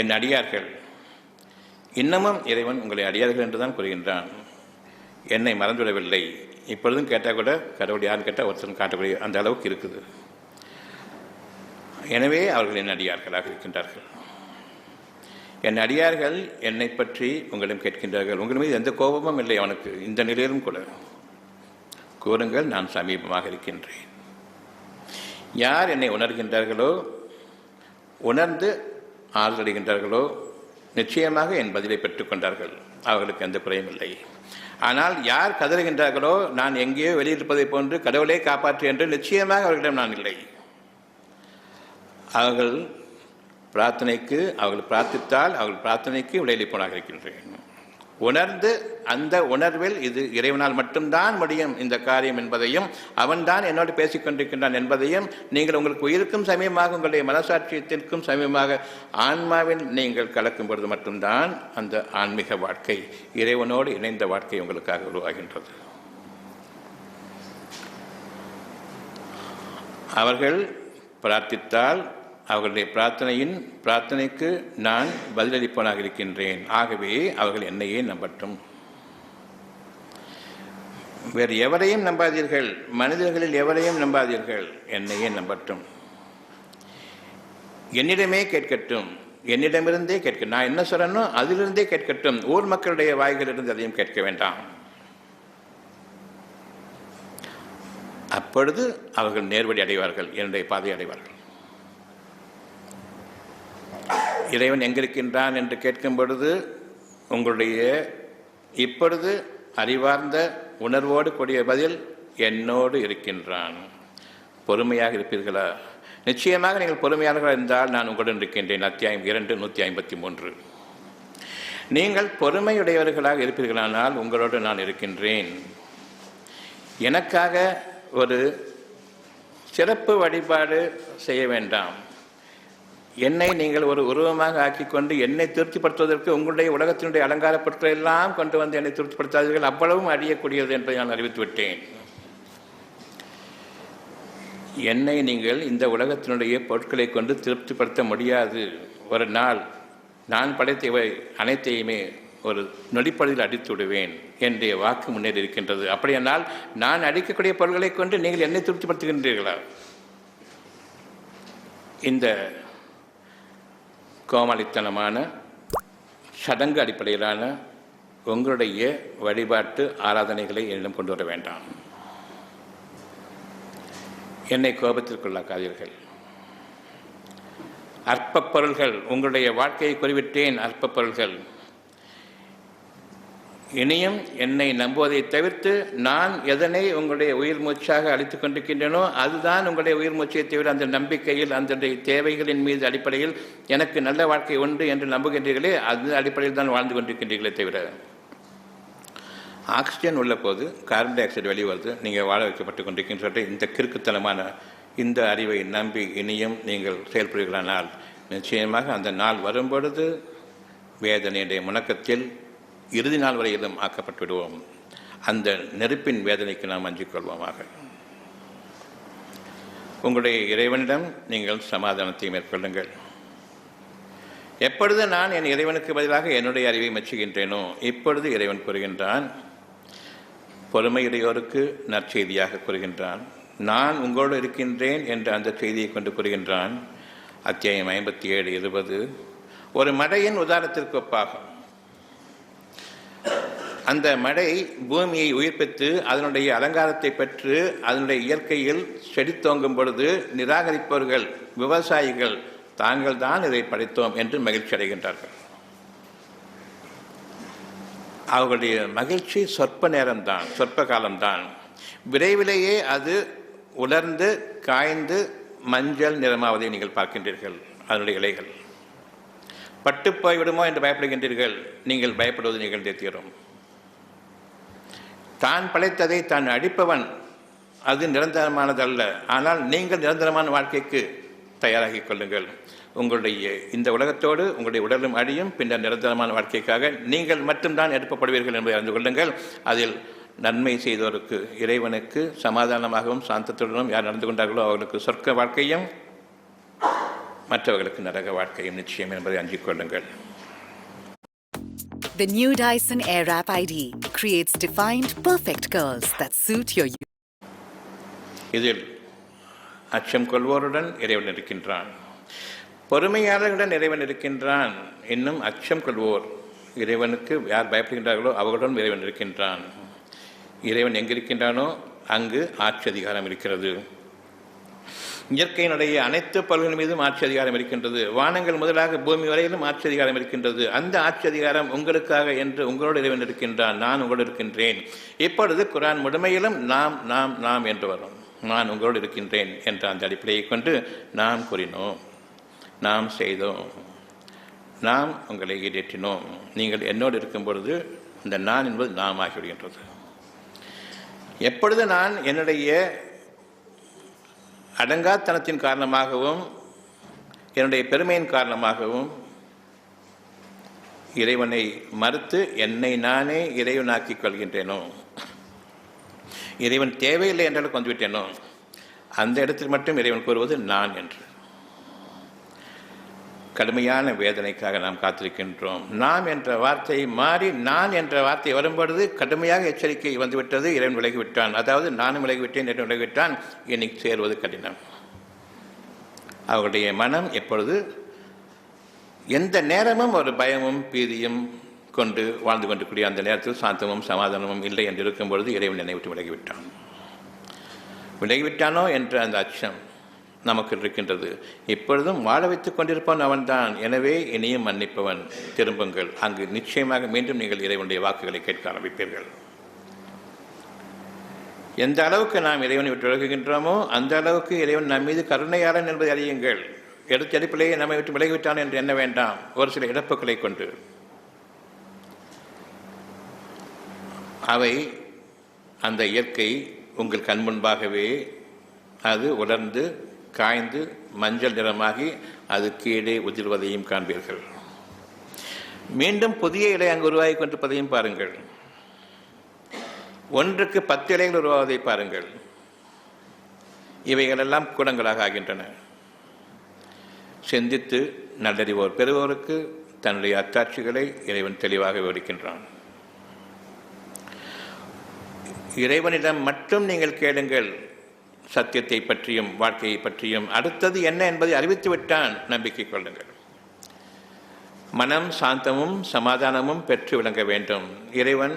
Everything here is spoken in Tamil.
என் அடியார்கள். இன்னமும் இறைவன் உங்களை அடியார்கள் என்று தான் கூறுகின்றான். என்னை மறந்துவிடவில்லை. இப்பொழுதும் கேட்டால் கூட கடவுள் யாருன்னு கேட்டால் ஒருத்தன் காட்டக்கூடிய அந்த அளவுக்கு இருக்குது. எனவே அவர்கள் என் அடியார்களாக இருக்கின்றார்கள். என் அடியார்கள் என்னை பற்றி உங்களிடம் கேட்கின்றார்கள். உங்கள் மீது எந்த கோபமும் இல்லை அவனுக்கு. இந்த நிலையிலும் கூட. கூறுங்கள் நான் சமீபமாக இருக்கின்றேன். யார் என்னை உணர்கின்றார்களோ உணர்ந்து ஆதரடுகின்றார்களோ நிச்சயமாக என் பதிலை பெற்றுக்கொண்டார்கள் அவர்களுக்கு எந்த குறையும் இல்லை. ஆனால் யார் கதறுகின்றார்களோ நான் எங்கேயோ வெளியிருப்பதைப் போன்று கடவுளே காப்பாற்று என்று நிச்சயமாக அவர்களிடம் நான் இல்லை. அவர்கள் பிரார்த்தனைக்கு அவர்கள் பிரார்த்தித்தால் அவர்கள் பிரார்த்தனைக்கு விடையளிப்பவனாக இருக்கின்றேன். உணர்ந்து அந்த உணர்வில் இது இறைவனால் மட்டும்தான் முடியும் இந்த காரியம் என்பதையும் அவன்தான் என்னோடு பேசிக் கொண்டிருக்கின்றான் என்பதையும் நீங்கள் உங்களுக்கு உயிருக்கும் சமயமாக உங்களுடைய மனசாட்சியத்திற்கும் சமயமாக ஆன்மாவில் நீங்கள் கலக்கும் பொழுது மட்டும்தான் அந்த ஆன்மீக வாழ்க்கை இறைவனோடு இணைந்த வாழ்க்கை உங்களுக்காக உருவாகின்றது. அவர்கள் பிரார்த்தித்தால் அவர்களுடைய பிரார்த்தனையின் பிரார்த்தனைக்கு நான் பதிலளிப்பவனாக இருக்கின்றேன். ஆகவே அவர்கள் என்னையே நம்பட்டும். வேறு எவரையும் நம்பாதீர்கள். மனிதர்களில் எவரையும் நம்பாதீர்கள். என்னையே நம்பட்டும். என்னிடமே கேட்கட்டும். என்னிடமிருந்தே கேட்க நான் என்ன சொல்கிறேனோ அதிலிருந்தே கேட்கட்டும். ஊர் மக்களுடைய வாய்களிலிருந்து அதையும் கேட்க வேண்டாம். அப்பொழுது அவர்கள் நேர்வழி அடைவார்கள். என்னுடைய பாதை அடைவார்கள். இறைவன் எங்கிருக்கின்றான் என்று கேட்கும் பொழுது உங்களுடைய இப்பொழுது அறிவார்ந்த உணர்வோடு கூடிய பதில் என்னோடு இருக்கின்றான். பொறுமையாக இருப்பீர்களா? நிச்சயமாக நீங்கள் பொறுமையாளர்களாக இருந்தால் நான் உங்களுடன் இருக்கின்றேன். அத்தியாயம் இரண்டு நூற்றி ஐம்பத்தி மூன்று. நீங்கள் பொறுமையுடையவர்களாக இருப்பீர்களானால் உங்களோடு நான் இருக்கின்றேன். எனக்காக ஒரு சிறப்பு வழிபாடு செய்ய வேண்டாம். என்னை நீங்கள் ஒரு உருவமாக ஆக்கிக்கொண்டு என்னை திருப்திப்படுத்துவதற்கு உங்களுடைய உலகத்தினுடைய அலங்கார பொருட்களை எல்லாம் கொண்டு வந்து என்னை திருப்திப்படுத்தாதீர்கள். அவ்வளவும் அழியக்கூடியது என்பதை நான் அறிவித்து விட்டேன். என்னை நீங்கள் இந்த உலகத்தினுடைய பொருட்களை கொண்டு திருப்திப்படுத்த முடியாது. ஒரு நாள் நான் படைத்த இவை அனைத்தையுமே ஒரு நொடிப்படையில் அடித்து விடுவேன் என்னுடைய வாக்கு முன்னேறி இருக்கின்றது. அப்படியானால் நான் அடிக்கக்கூடிய பொருட்களை கொண்டு நீங்கள் என்னை திருப்திப்படுத்துகின்றீர்களா? இந்த கோமாளித்தனமான சடங்கு அடிப்படையிலான உங்களுடைய வழிபாட்டு ஆராதனைகளை என்னிடம் கொண்டு வர வேண்டாம். என்னை கோபத்திற்குள்ளாக்காதீர்கள் அற்ப பொருள்கள் உங்களுடைய வாழ்க்கையை குறிவிட்டேன் அற்ப பொருள்கள். இனியும் என்னை நம்புவதை தவிர்த்து நான் எதனை உங்களுடைய உயிர் மூச்சாக அளித்துக் கொண்டிருக்கின்றனோ அதுதான் உங்களுடைய உயிர் மூச்சை தவிர அந்த நம்பிக்கையில் அந்த தேவைகளின் மீது அடிப்படையில் எனக்கு நல்ல வாழ்க்கை உண்டு என்று நம்புகின்றீர்களே அது அடிப்படையில் தான் வாழ்ந்து கொண்டிருக்கின்றீர்களே தவிர. ஆக்சிஜன் உள்ள போது கார்பன் டை ஆக்சைடு வெளியே வருது. நீங்கள் வாழ வைக்கப்பட்டு கொண்டிருக்கின்ற இந்த கிறுக்குத்தனமான இந்த அறிவை நம்பி இனியும் நீங்கள் செயல்படுகிறானால் நிச்சயமாக அந்த நாள் வரும்பொழுது வேதனையுடைய முணக்கத்தில் இறுதி நாள் வரையிலும் ஆக்கப்பட்டு விடுவோம். அந்த நெருப்பின் வேதனைக்கு நாம் அஞ்சிக் கொள்வோமாக. உங்களுடைய இறைவனிடம் நீங்கள் சமாதானத்தை மேற்கொள்ளுங்கள். எப்பொழுது நான் என் இறைவனுக்கு பதிலாக என்னுடைய அறிவை மெச்சுகின்றேனோ இப்பொழுது இறைவன் கூறுகின்றான் பொறுமையுடையோருக்கு நற்செய்தியாக கூறுகின்றான். நான் உங்களோடு இருக்கின்றேன் என்ற அந்த செய்தியை கொண்டு கூறுகின்றான். அத்தியாயம் ஐம்பத்தி ஏழு இருபது. ஒரு மழையின் உதாரணத்திற்கு ஒப்பாகும். அந்த மழை பூமியை உயிர்ப்பித்து அதனுடைய அலங்காரத்தை பெற்று அதனுடைய இயற்கையில் செடித்தோங்கும் பொழுது நிராகரிப்பவர்கள் விவசாயிகள் தாங்கள் தான் இதை படைத்தோம் என்று மகிழ்ச்சி அடைகின்றார்கள். அவர்களுடைய மகிழ்ச்சி சொற்ப நேரம்தான் சொற்ப காலம்தான். விரைவிலேயே அது உலர்ந்து காய்ந்து மஞ்சள் நிறமாவதை நீங்கள் பார்க்கின்றீர்கள் அதனுடைய இலைகள். பட்டு போய்விடுமோ என்று பயப்படுகின்றீர்கள் நீங்கள் பயப்படுவது நிகழ்ந்தே தீரும். தான் படைத்ததை தான் அடிப்பவன். அது நிரந்தரமானதல்ல. ஆனால் நீங்கள் நிரந்தரமான வாழ்க்கைக்கு தயாராகி கொள்ளுங்கள். உங்களுடைய இந்த உலகத்தோடு உங்களுடைய உடலும் அழியும். பின்னர் நிரந்தரமான வாழ்க்கைக்காக நீங்கள் மட்டும்தான் எழுப்பப்படுவீர்கள் என்பதை அறிந்து கொள்ளுங்கள். அதில் நன்மை செய்தோருக்கு இறைவனுக்கு சமாதானமாகவும் சாந்தத்துடனும் யார் நடந்து கொண்டார்களோ அவர்களுக்கு சொர்க்க வாழ்க்கையும் மற்றவர்களுக்கு நரக வாழ்க்கையும் நிச்சயம் என்பதை அஞ்சிக் கொள்ளுங்கள். The new Dyson Airwrap ID creates defined, perfect curls that suit your இதில் அச்சம் கொள்வோருடன் இறைவன் இருக்கின்றான். பொறுமையாளர்களுடன் இறைவன் இருக்கின்றான். இன்னும் அச்சம் கொள்வோர் இறைவனுக்கு யார் பயப்படுகின்றார்களோ அவர்களுடன் இறைவன் இருக்கின்றான். இறைவன் எங்கிருக்கின்றானோ அங்கு ஆட்சி அதிகாரம் இருக்கிறது. இயற்கையினுடைய அனைத்து பல்கள் மீதும் ஆட்சி அதிகாரம் இருக்கின்றது. வானங்கள் முதலாக பூமி வரையிலும் ஆட்சி அதிகாரம் இருக்கின்றது. அந்த ஆட்சி அதிகாரம் உங்களுக்காக என்று உங்களோடு இறைவன் இருக்கின்றான். நான் உங்களோடு இருக்கின்றேன். இப்பொழுது குரான் முழுமையிலும் நாம் நாம் நாம் என்று வரும். நான் உங்களோடு இருக்கின்றேன் என்ற அந்த அடிப்படையை கொண்டு நாம் கூறினோம். நாம் செய்தோம். நாம் உங்களை ஈடேற்றினோம் நீங்கள் என்னோடு இருக்கும் பொழுது இந்த நான் என்பது நாம் ஆகிவிடுகின்றது. எப்பொழுது நான் என்னுடைய அடங்காத்தனத்தின் காரணமாகவும் என்னுடைய பெருமையின் காரணமாகவும் இறைவனை மறுத்து என்னை நானே இறைவனாக்கிக் கொள்கின்றேனோ? இறைவன் தேவையில்லை என்றாலும் கொண்டுவிட்டேனோ? அந்த இடத்தில் மட்டும் இறைவன் கூறுவது நான் என்று. கடுமையான வேதனைக்காக நாம் காத்திருக்கின்றோம். நாம் என்ற வார்த்தை மாறி நான் என்ற வார்த்தை வரும்பொழுது கடுமையாக எச்சரிக்கை வந்துவிட்டது. இறைவன் விலகிவிட்டான். அதாவது நானும் விலகிவிட்டேன் என்று விலகிவிட்டான். இன்னைக்கு சேருவது கடினம். அவர்களுடைய மனம் எப்பொழுது எந்த நேரமும் ஒரு பயமும் பீதியும் கொண்டு வாழ்ந்து கொண்டிருக்கூடிய அந்த நேரத்தில் சாந்தமும் சமாதானமும் இல்லை என்று இருக்கும் பொழுது இறைவன் என்னை விட்டு விலகிவிட்டான். விலகிவிட்டானோ என்ற அந்த அச்சம் நமக்கு இருக்கின்றது. இப்பொழுதும் வாழ வைத்துக் கொண்டிருப்பவன் அவன்தான். எனவே இனியும் மன்னிப்பவன். திரும்புங்கள். அங்கு நிச்சயமாக மீண்டும் நீங்கள் இறைவனுடைய வாக்குகளை கேட்க ஆரம்பிப்பீர்கள். எந்த அளவுக்கு நாம் இறைவனை விட்டு விலகுகின்றோமோ அந்த அளவுக்கு இறைவன் நம் மீது கருணையாளன் என்பதை அறியுங்கள். எடுத்தடிப்பிலேயே நம்மை விட்டு விலகிவிட்டான் என்று எண்ண வேண்டாம். ஒரு சில இழப்புகளை கொண்டு. அவை அந்த இயற்கை உங்கள் கண் முன்பாகவே அது உலர்ந்து காய்ந்து மஞ்சள் நிறமாகி அது கீழே உதிர்வதையும் காண்பீர்கள். மீண்டும் புதிய இலை அங்கு உருவாகி கொண்டிருப்பதையும் பாருங்கள். ஒன்றுக்கு பத்து இலைகள் உருவாவதை பாருங்கள். இவைகளெல்லாம் கூடங்களாக ஆகின்றன. சிந்தித்து நல்லறிவோர் பெறுவோருக்கு தன்னுடைய அத்தாட்சிகளை இறைவன் தெளிவாக விவரிக்கின்றான். இறைவனிடம் மட்டும் நீங்கள் கேளுங்கள். சத்தியத்தை பற்றியும் வாழ்க்கையை பற்றியும் அடுத்தது என்ன என்பதை அறிவித்து விட்டான் நம்பிக்கை கொள்ளுங்கள். மனம் சாந்தமும் சமாதானமும் பெற்று விளங்க வேண்டும். இறைவன்